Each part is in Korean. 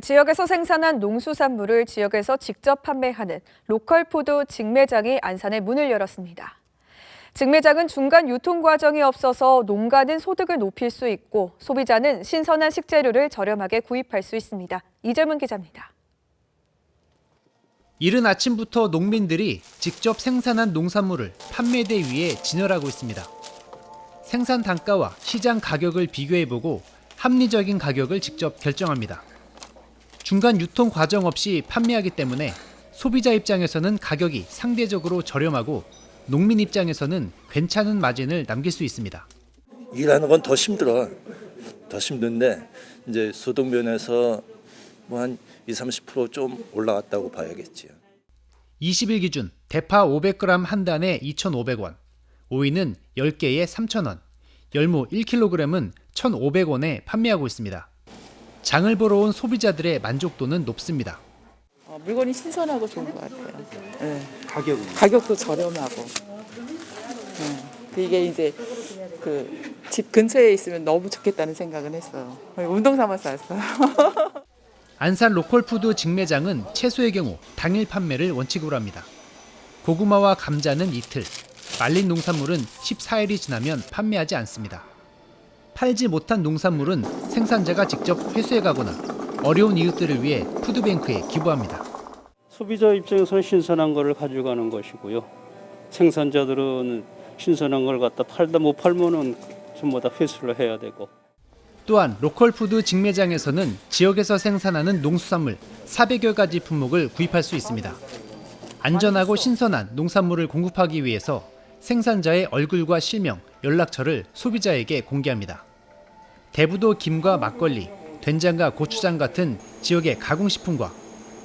지역에서 생산한 농수산물을 지역에서 직접 판매하는 로컬 푸드 직매장이 안산에 문을 열었습니다. 직매장은 중간 유통 과정이 없어서 농가는 소득을 높일 수 있고 소비자는 신선한 식재료를 저렴하게 구입할 수 있습니다. 이재문 기자입니다. 이른 아침부터 농민들이 직접 생산한 농산물을 판매대 위에 진열하고 있습니다. 생산 단가와 시장 가격을 비교해보고 합리적인 가격을 직접 결정합니다. 중간 유통 과정 없이 판매하기 때문에 소비자 입장에서는 가격이 상대적으로 저렴하고 농민 입장에서는 괜찮은 마진을 남길 수 있습니다. 일하는 건 더 힘들어. 더 힘든데 이제 소득 면에서 뭐 한 20, 30%좀 올라갔다고 봐야겠지요. 20일 기준 대파 500g 한 단에 2,500원, 오이는 10개에 3,000원, 열무 1kg은 1,500원에 판매하고 있습니다. 장을 보러 온 소비자들의 만족도는 높습니다. 어, 물건이 신선하고 좋은 것 같아요. 예. 가격은 가격도 저렴하고. 예. 이게 이제 그 집 근처에 있으면 너무 좋겠다는 생각은 했어요. 운동 삼아서 왔어요. 안산 로컬푸드 직매장은 채소의 경우 당일 판매를 원칙으로 합니다. 고구마와 감자는 이틀, 말린 농산물은 14일이 지나면 판매하지 않습니다. 팔지 못한 농산물은 생산자가 직접 회수해 가거나 어려운 이웃들을 위해 푸드뱅크에 기부합니다. 소비자 입장에서는 신선한 거를 가져가는 것이고요. 생산자들은 신선한 걸 갖다 팔다 못 팔면은 전부 다 회수를 해야 되고 또한 로컬 푸드 직매장에서는 지역에서 생산하는 농수산물 400여 가지 품목을 구입할 수 있습니다. 안전하고 신선한 농산물을 공급하기 위해서 생산자의 얼굴과 실명, 연락처를 소비자에게 공개합니다. 대부도 김과 막걸리, 된장과 고추장 같은 지역의 가공식품과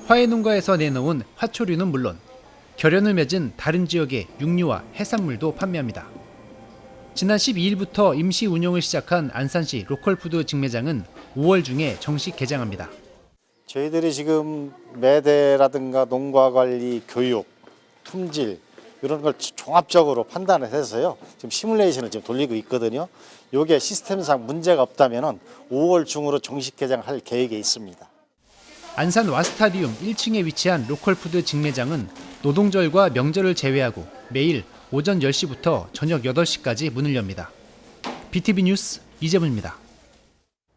화훼 농가에서 내놓은 화초류는 물론 결연을 맺은 다른 지역의 육류와 해산물도 판매합니다. 지난 12일부터 임시 운영을 시작한 안산시 로컬푸드 직매장은 5월 중에 정식 개장합니다. 저희들이 지금 매대라든가 농가 관리, 교육, 품질 이런 걸 종합적으로 판단을 해서요. 지금 시뮬레이션을 지금 돌리고 있거든요. 요게 시스템상 문제가 없다면은 5월 중으로 정식 개장할 계획에 있습니다. 안산 와스타디움 1층에 위치한 로컬푸드 직매장은 노동절과 명절을 제외하고 매일 오전 10시부터 저녁 8시까지 문을 엽니다. BTV 뉴스 이재문입니다.